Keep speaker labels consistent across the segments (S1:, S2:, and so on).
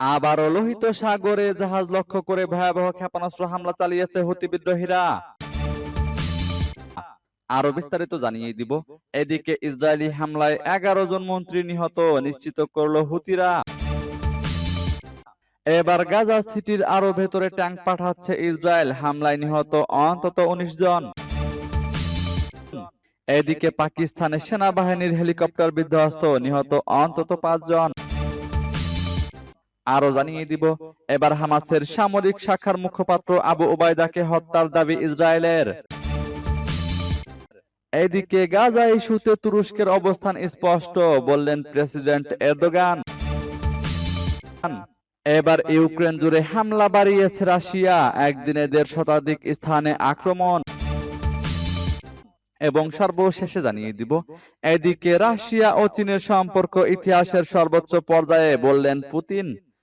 S1: আবারও লোহিত সাগরে জাহাজ লক্ষ্য করে ভয়াবহ ক্ষেপণাস্ত্র হামলা চালিয়েছে হুতি বিদ্রোহীরা। আরও বিস্তারিত জানিয়ে দিব। এদিকে ইসরায়েলি হামলায় এগারো জন মন্ত্রী নিহত নিশ্চিত করল হুতিরা। এবার গাজা সিটির আরও ভেতরে ট্যাঙ্ক পাঠাচ্ছে ইসরায়েল। হামলায় নিহত অন্তত উনিশ জন। এদিকে পাকিস্তানের সেনাবাহিনীর হেলিকপ্টার বিধ্বস্ত, নিহত অন্তত পাঁচ জন। আরও জানিয়ে দিব, এবার হামাসের সামরিক শাখার মুখপাত্র আবু ওবায়দাকে হত্যার দাবি ইসরায়েলের। এদিকে গাজা ইস্যুতে তুরস্কের অবস্থান স্পষ্ট, বললেন প্রেসিডেন্ট এরদোগান। এবার ইউক্রেন জুড়ে হামলা বাড়িয়েছে রাশিয়া, একদিনে দেড় শতাধিক স্থানে আক্রমণ। এবং সর্বশেষে জানিয়ে দিব, এদিকে রাশিয়া ও চীনের সম্পর্ক ইতিহাসের সর্বোচ্চ পর্যায়ে, বললেন পুতিন।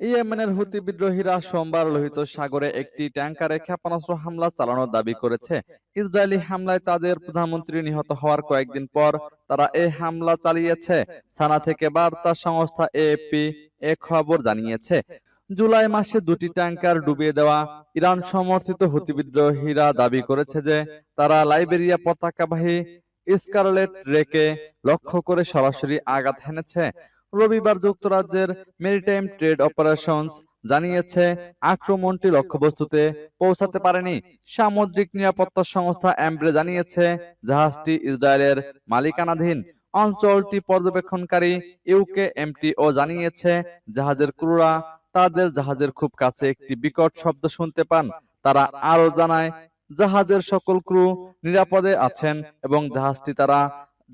S1: ইয়েমেনের হুতি বিদ্রোহীরা সোমবার লোহিত সাগরে একটি ট্যাঙ্কারে ক্ষেপণাস্ত্র হামলা চালানোর দাবি করেছে। ইসরায়েলি হামলায় তাদের প্রধানমন্ত্রী নিহত হওয়ার কয়েকদিন পর তারা এই হামলা চালিয়েছে। সানা থেকে বার্তা সংস্থা এএপি এ খবর জানিয়েছে। জুলাই মাসে দুটি ট্যাঙ্কার ডুবিয়ে দেওয়া ইরান সমর্থিত হুতি বিদ্রোহীরা দাবি করেছে যে তারা লাইবেরিয়া পতাকাবাহী স্কারলেট রেকে লক্ষ্য করে সরাসরি আঘাত হেনেছে। রবিবার যুক্তরাজ্যের মেরিটাইম ট্রেড অপারেশনস জানিয়েছে, আক্রমণটি লক্ষ্যবস্তুতে পৌঁছাতে পারেনি। সামুদ্রিক নিরাপত্তা সংস্থা অ্যাম্ব্রে জানিয়েছে, জাহাজটি ইসরায়েলের মালিকানাধীন অঞ্চলটি পর্যবেক্ষণকারী ইউকে এমটিও জানিয়েছে, জাহাজের ক্রুরা তাদের জাহাজের খুব কাছে একটি বিকট শব্দ শুনতে পান। তারা আরও জানায়, জাহাজের সকল ক্রু নিরাপদে আছেন এবং জাহাজটি তারা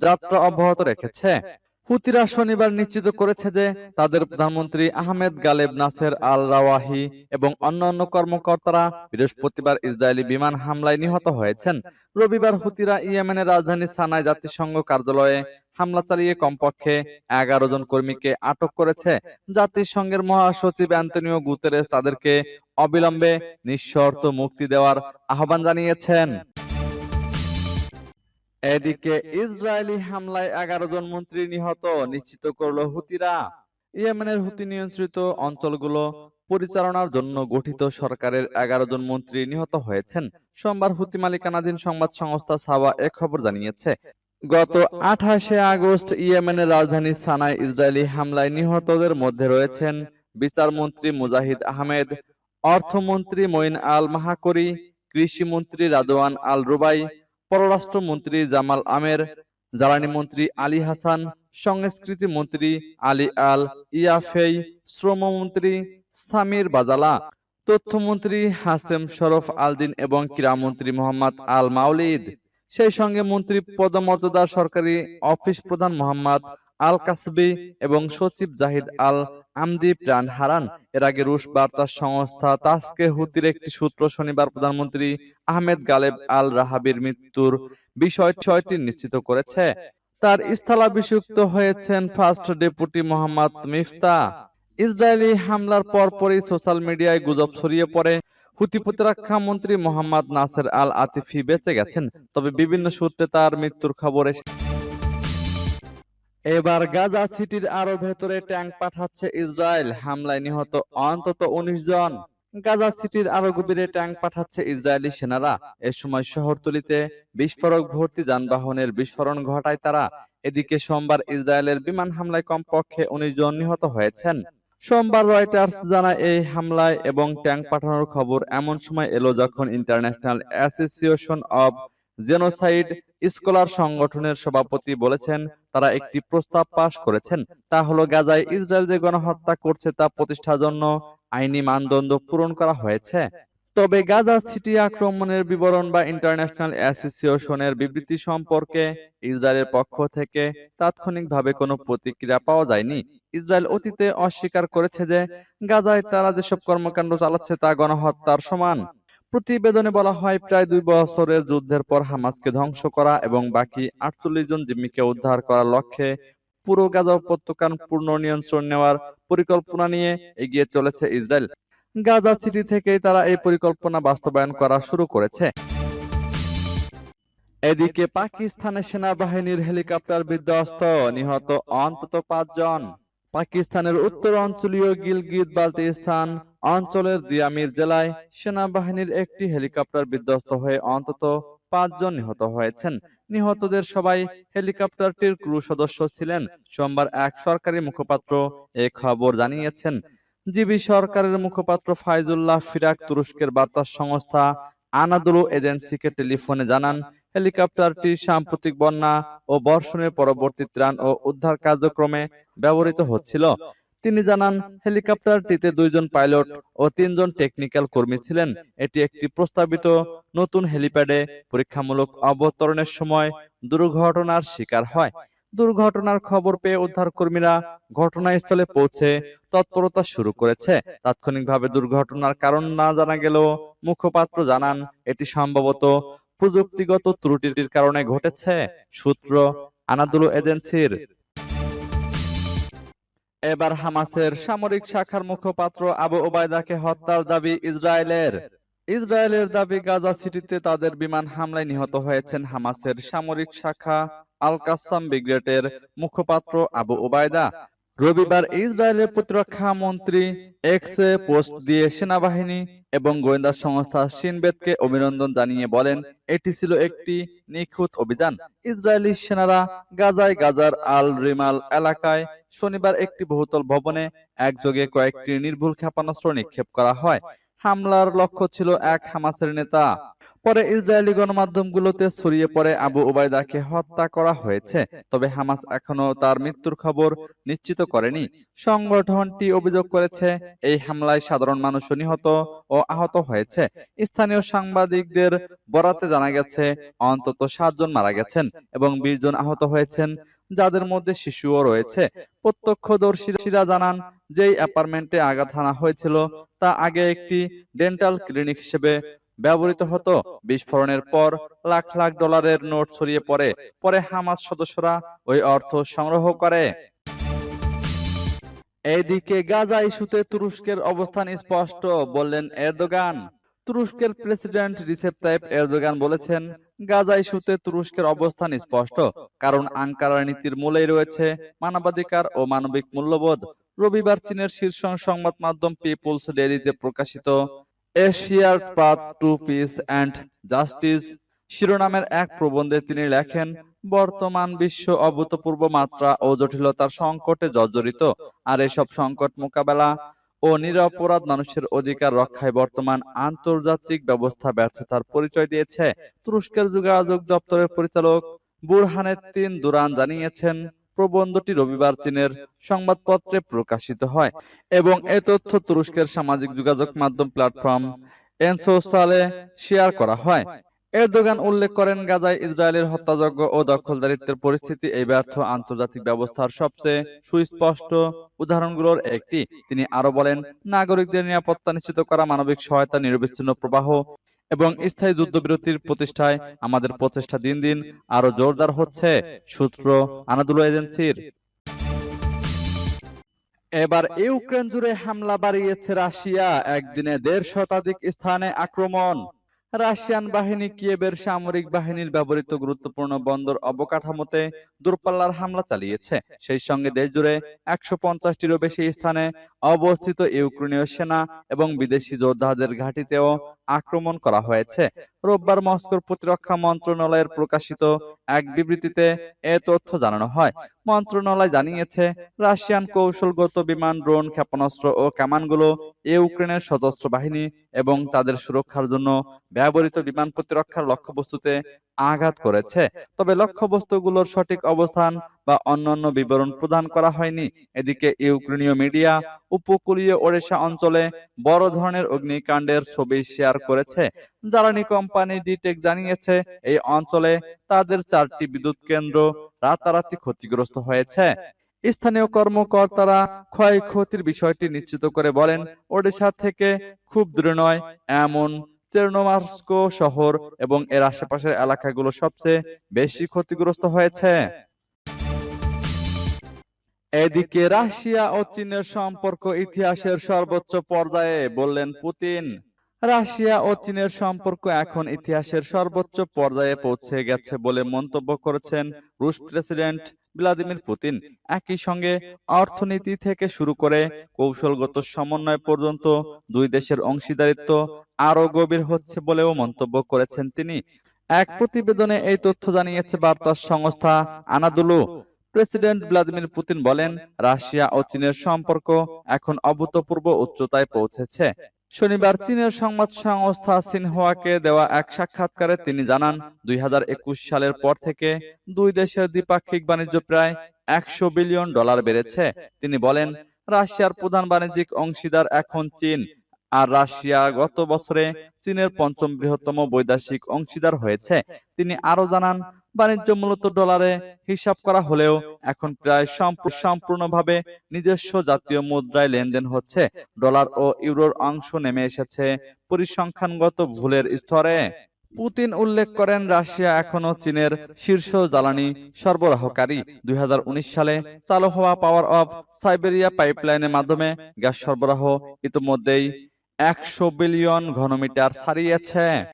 S1: যাত্রা অব্যাহত রেখেছে। হুতিরা শনিবার নিশ্চিত করেছে যে তাদের প্রধানমন্ত্রী আহমেদ গালেব নাসের আল রাওয়াহি এবং অন্যান্য কর্মকর্তারা বৃহস্পতিবার ইসরায়েলি বিমান হামলায় নিহত হয়েছেন। রবিবার হুতিরা ইয়েমেনের রাজধানী সানায় জাতিসংঘ কার্যালয়ে হামলা চালিয়ে কমপক্ষে এগারো জন কর্মীকে আটক করেছে। জাতিসংঘের মহাসচিব অ্যান্তনিও গুতেরেস তাদেরকে অবিলম্বে নিঃশর্ত মুক্তি দেওয়ার আহ্বান জানিয়েছেন। এদিকে ইসরায়েলি হামলায় এগারো জন মন্ত্রী নিহত নিশ্চিত করল হুতিরা। ইয়েমেনের হুতি নিয়ন্ত্রিত অঞ্চলগুলো পরিচালনার জন্য গঠিত সরকারের এগারো জন মন্ত্রী নিহত হয়েছেন। সোমবার হুতি মালিকানাধীন সংবাদ সংস্থা সাওয়া এ খবর জানিয়েছে। গত আঠাশে আগস্ট ইয়েমেনের রাজধানী সানায় ইসরায়েলি হামলায় নিহতদের মধ্যে রয়েছেন বিচারমন্ত্রী মুজাহিদ আহমেদ, অর্থমন্ত্রী মঈন আল মাহাকরি কৃষিমন্ত্রী রাদওয়ান আল রুবাই পররাষ্ট্রমন্ত্রী জামাল আমের, জ্বালানি মন্ত্রী আলী হাসান, সংস্কৃতি মন্ত্রী আলী আল ইয়াফেই শ্রমমন্ত্রী সামির বাজালা, তথ্যমন্ত্রী হাসেম শরফ আলদিন এবং ক্রীড়ামন্ত্রী মোহাম্মদ আল মাউলিদ। সেই সঙ্গে মন্ত্রী পদমর্যাদা সরকারি অফিস প্রধান মোহাম্মদ আল কাসবি এবং সচিব জাহিদ আল আমদি প্রাণ হারান। এর আগে রুশ বার্তা সংস্থা তাসকে হুতির একটি সূত্র শনিবার প্রধানমন্ত্রী আহমেদ গালেব আল রাহাবির মৃত্যুর বিষয়টি নিশ্চিত করেছে। তার স্থলাভিষিক্ত হয়েছেন first deputy Mohammad Mifta Israeli হামলার পরপরই সোশ্যাল মিডিয়ায় গুজব ছড়িয়ে পড়ে। হুতি প্রতিরক্ষা মন্ত্রী মোহাম্মদ নাসের আল আতিফি বেঁচে গেছেন, তবে বিভিন্ন সূত্রে তার মৃত্যুর খবর এসে এবার গাজা সিটির আরও ভেতরে ট্যাঙ্ক পাঠাচ্ছে ইসরায়েল। হামলায় নিহত অন্তত উনিশ জন। গাজা সিটির আরও গভীরে ট্যাঙ্ক পাঠাচ্ছে ইসরায়েলি সেনারা। এ সময় শহরতলিতে বিস্ফোরক ভর্তি যানবাহনের বিস্ফোরণ ঘটায় তারা। এদিকে সোমবার ইসরায়েলের বিমান হামলায় কমপক্ষে উনিশ জন নিহত হয়েছেন। সোমবার রয়টার্স জানায় এই হামলায় এবং ট্যাঙ্ক পাঠানোর খবর এমন সময় এলো যখন international association of genocide scholar সংগঠনের সভাপতি বলেছেন, তারা একটি প্রস্তাব পাশ করেছেন। তা হলো, গাজায় ইসরায়েল যে গণহত্যা করছে তা প্রতিষ্ঠার জন্য আইনি মানদণ্ড পূরণ করা হয়েছে। তবে গাজা সিটি আক্রমণের বিবরণ বা ইন্টারন্যাশনাল অ্যাসোসিয়েশনের বিবৃতি সম্পর্কে ইসরায়েলের পক্ষ থেকে তাৎক্ষণিকভাবে কোনো প্রতিক্রিয়া পাওয়া যায়নি। ইসরায়েল অতীতে অস্বীকার করেছে যে, গাজায় তারা যেসব কর্মকাণ্ড চালাচ্ছে তা গণহত্যার সমান। প্রতিবেদনে বলা হয়, প্রায় দুই বছরের যুদ্ধের পর হামাসকে ধ্বংস করা এবং বাকি আটচল্লিশ জন জিম্মিকে উদ্ধার করার লক্ষ্যে পুরো গাজা উপত্যকার পূর্ণ নিয়ন্ত্রণ নেওয়ার পরিকল্পনা নিয়ে এগিয়ে চলেছে ইসরায়েল। গাজা সিটি থেকেই তারা এই পরিকল্পনা বাস্তবায়ন করা শুরু করেছে। এদিকে পাকিস্তানের সেনাবাহিনীর হেলিকপ্টার বিধ্বস্ত, নিহত অন্তত পাঁচজন। পাকিস্তানের উত্তর অঞ্চলীয় গিলগিত বালতিস্তান অঞ্চলের দিয়ামির জেলায় সেনাবাহিনীর একটি হেলিকপ্টার বিধ্বস্ত হয়ে অন্তত পাঁচজন নিহত হয়েছেন। নিহতদের সবাই হেলিকপ্টারটির ক্রু সদস্য ছিলেন। সোমবার এক সরকারি মুখপাত্র এ খবর জানিয়েছেন। জিবি সরকারের মুখপাত্র ফাইজুল্লাহ ফিরাক তুরস্কের বার্তা সংস্থা আনাদুলু এজেন্সিকে টেলিফোনে জানান, হেলিকপ্টারটি সাম্প্রতিক বন্যা ও বর্ষণের পরবর্তী ত্রাণ ও উদ্ধার কার্যক্রমে ব্যবহৃত হচ্ছিল। তিনি জানান হেলিকপ্টারটিতে দুইজন পাইলট ও তিনজন টেকনিক্যাল কর্মী ছিলেন। এটি একটি প্রস্তাবিত নতুন হেলিপ্যাডে পরীক্ষামূলক অবতরণের সময় দুর্ঘটনার শিকার হয়। দুর্ঘটনার খবর পেয়ে উদ্ধার কর্মীরা ঘটনাস্থলে পৌঁছে তৎপরতা শুরু করেছে। তাৎক্ষণিকভাবে দুর্ঘটনার কারণ না জানা গেলেও মুখপাত্র জানান, এটি সম্ভবত প্রযুক্তিগত ত্রুটির কারণে ঘটেছে, সূত্র আনাদুলু এজেন্সির। এবার হামাসের সামরিক শাখার মুখপাত্র আবু ওবায়দাকে হত্যার দাবি ইসরায়েলের। ইসরায়েলের দাবি গাজা সিটিতে তাদের বিমান হামলায় নিহত হয়েছেন হামাসের সামরিক শাখা আল কাসাম ব্রিগেডের মুখপাত্র আবু ওবায়দা রবিবার ইসরায়েলের প্রতিরক্ষা মন্ত্রী এক্সে পোস্ট দিয়ে সেনাবাহিনী এবং গোয়েন্দা সংস্থা সিনবেদকে অভিনন্দন জানিয়ে বলেন, এটি ছিল একটি নিখুঁত অভিযান। ইসরায়েলি সেনারা গাজায় গাজার আল রিমাল এলাকায় শনিবার একটি বহুতল ভবনে একযোগে কয়েকটি নির্ভুল ক্ষেপণাস্ত্র নিক্ষেপ করা হয়। হামলার লক্ষ্য ছিল এক হামাসের নেতা। পরে ইসরায়েলি গণমাধ্যমগুলোতে ছড়িয়ে পড়ে আবু ওবায়দাকে হত্যা করা হয়েছে। তবে হামাস এখনও তার মৃত্যুর খবর নিশ্চিত করেনি। সংগঠনটি অভিযোগ করেছে, এই হামলায় সাধারণ মানুষ নিহত ও আহত হয়েছে। স্থানীয় সাংবাদিকদের বরাতে জানা গেছে, অন্তত সাতজন মারা গেছেন এবং বিশ জন আহত হয়েছেন। যাদের মধ্যে শিশুও রয়েছে। প্রত্যক্ষদর্শীরা জানান যেই অ্যাপার্টমেন্টে আঘাত হানা হয়েছিল তা আগে একটি ডেন্টাল ক্লিনিক হিসেবে ব্যবহৃত হতো। বিস্ফোরণের পর লাখ লাখ ডলারের নোট ছড়িয়ে পড়ে। পরে হামাস সদস্যরা ওই অর্থ সংগ্রহ করে। এইদিকে গাজা ইস্যুতে তুরস্কের অবস্থান স্পষ্ট বললেন এরদোগান। তুরস্কের প্রেসিডেন্ট রিসেপ তাইপ এরদোগান বলেছেন গাজা ইস্যুতে তুরস্কের অবস্থান স্পষ্ট, কারণ আঙ্কারার নীতির মূলেই রয়েছে মানবাধিকার ও মানবিক মূল্যবোধ। রবিবার চীনের শীর্ষ সংবাদ মাধ্যম পিপুলস ডেইলিতে প্রকাশিত এশিয়ার path to peace and justice শিরোনামের এক প্রবন্ধে তিনি লেখেন, বর্তমান বিশ্ব অভূতপূর্ব মাত্রা ও জটিলতার সংকটে জর্জরিত, আর এসব সংকট মোকাবেলা ও নিরপরাধ মানুষের অধিকার রক্ষায় বর্তমান আন্তর্জাতিক ব্যবস্থা ব্যর্থতার পরিচয় দিয়েছে। তুরস্কের যোগাযোগ দপ্তরের পরিচালক বুরহানেত্তিন দুরান জানিয়েছেন, প্রবন্ধটি রবিবার চীনের সংবাদপত্রে প্রকাশিত হয় এবং এ তথ্য তুরস্কের সামাজিক যোগাযোগ মাধ্যম প্ল্যাটফর্ম এনসোসালে শেয়ার করা হয়। এরদোগান উল্লেখ করেন, গাজায় ইসরায়েলের হত্যাযজ্ঞ ও দখলদারিত্বের পরিস্থিতি এই ব্যর্থ আন্তর্জাতিক ব্যবস্থার সবচেয়ে সুস্পষ্ট উদাহরণগুলোর একটি। তিনি আরও বলেন, নাগরিকদের নিরাপত্তা নিশ্চিত করা মানবিক সহায়তা, নিরবিচ্ছিন্ন প্রবাহ এবং স্থায়ী যুদ্ধবিরতির প্রতিষ্ঠায় আমাদের প্রচেষ্টা দিন দিন আরও জোরদার হচ্ছে, সূত্র আনাদুল এজেন্সির। এবার ইউক্রেন জুড়ে হামলা বাড়িয়েছে রাশিয়া, একদিনে দেড় শতাধিক স্থানে আক্রমণ। রাশিয়ান বাহিনী কিয়েবের সামরিক বাহিনীর ব্যবহৃত গুরুত্বপূর্ণ বন্দর অবকাঠামোতে দূরপাল্লার হামলা চালিয়েছে। সেই সঙ্গে দেশ জুড়ে একশো পঞ্চাশটিরও বেশি স্থানে অবস্থিত ইউক্রেনীয় সেনা এবং বিদেশি যোদ্ধাদের ঘাঁটিতেও আক্রমণ করা হয়েছে। রোববার মস্কোর প্রতিরক্ষা মন্ত্রণালয়ের প্রকাশিত এক বিবৃতিতে এ তথ্য জানানো হয়। মন্ত্রণালয় জানিয়েছে, রাশিয়ান কৌশলগত বিমান, ড্রোন, ক্ষেপণাস্ত্র ও কামানগুলো ইউক্রেনের সশস্ত্র বাহিনী এবং তাদের সুরক্ষার জন্য ব্যবহৃত বিমান প্রতিরক্ষার লক্ষ্যবস্তুতে আঘাত করেছে। তবে লক্ষ্যবস্তুগুলোর সঠিক অবস্থান বা অন্যান্য বিবরণ প্রদান করা হয়নি। এদিকে ইউক্রেনীয় মিডিয়া উপকূলীয় ওড়িশা অঞ্চলে বড় ধরনের অগ্নিকাণ্ডের ছবি শেয়ার করেছে। জ্বালানি কোম্পানি ডিটেক জানিয়েছে, এই অঞ্চলে তাদের চারটি বিদ্যুৎ কেন্দ্র রাতারাতি ক্ষতিগ্রস্ত হয়েছে। স্থানীয় কর্মকর্তারা ক্ষয়ক্ষতির বিষয়টি নিশ্চিত করে বলেন, ওড়িশা থেকে খুব দূরে নয়, এমন চেরনোমার্স্ক শহর এবং এর আশেপাশের এলাকাগুলো সবচেয়ে বেশি ক্ষতিগ্রস্ত হয়েছে। এদিকে রাশিয়া ও চীনের সম্পর্ক ইতিহাসের সর্বোচ্চ পর্যায়ে, বললেন পুতিন। রাশিয়া ও চীনের সম্পর্ক এখন ইতিহাসের সর্বোচ্চ পর্যায়ে পৌঁছে গেছে বলে মন্তব্য করেছেন রুশ প্রেসিডেন্ট ভ্লাদিমির পুতিন একই সঙ্গে অর্থনীতি থেকে শুরু করে কৌশলগত সমন্বয় পর্যন্ত দুই দেশের অংশীদারিত্ব আরও গভীর হচ্ছে বলেও মন্তব্য করেছেন তিনি। এক প্রতিবেদনে এই তথ্য জানিয়েছে বার্তা সংস্থা আনাদুলু। প্রেসিডেন্ট ভ্লাদিমির পুতিন বলেন, রাশিয়া ও চীনের সম্পর্ক এখন অভূতপূর্ব উচ্চতায় পৌঁছেছে। শনিবার চীনের সংবাদ সংস্থা সিনহুয়াকে দেওয়া এক সাক্ষাৎকারে তিনি জানান, দুই সালের পর থেকে দুই দেশের দ্বিপাক্ষিক বাণিজ্য প্রায় একশো বিলিয়ন ডলার বেড়েছে। তিনি বলেন, রাশিয়ার প্রধান বাণিজ্যিক অংশীদার এখন চীন, আর রাশিয়া গত বছরে চীনের পঞ্চম বৃহত্তম বৈদেশিক অংশীদার হয়েছে। তিনি আরও জানান বাণিজ্য মূলত ডলারে হিসাব করা হলেও এখন প্রায় সম্পূ- সম্পূর্ণভাবে নিজস্ব জাতীয় মুদ্রায় লেনদেন হচ্ছে। ডলার ও ইউরোর অংশ নেমে এসেছে পরিসংখ্যানগত ভুলের স্তরে। পুতিন উল্লেখ করেন, রাশিয়া এখনও চীনের শীর্ষ জ্বালানি সরবরাহকারী। দুই হাজার উনিশ সালে চালু হওয়া পাওয়ার অফ সাইবেরিয়া পাইপলাইনের মাধ্যমে গ্যাস সরবরাহ ইতিমধ্যেই একশো বিলিয়ন ঘনমিটার ছাড়িয়েছে।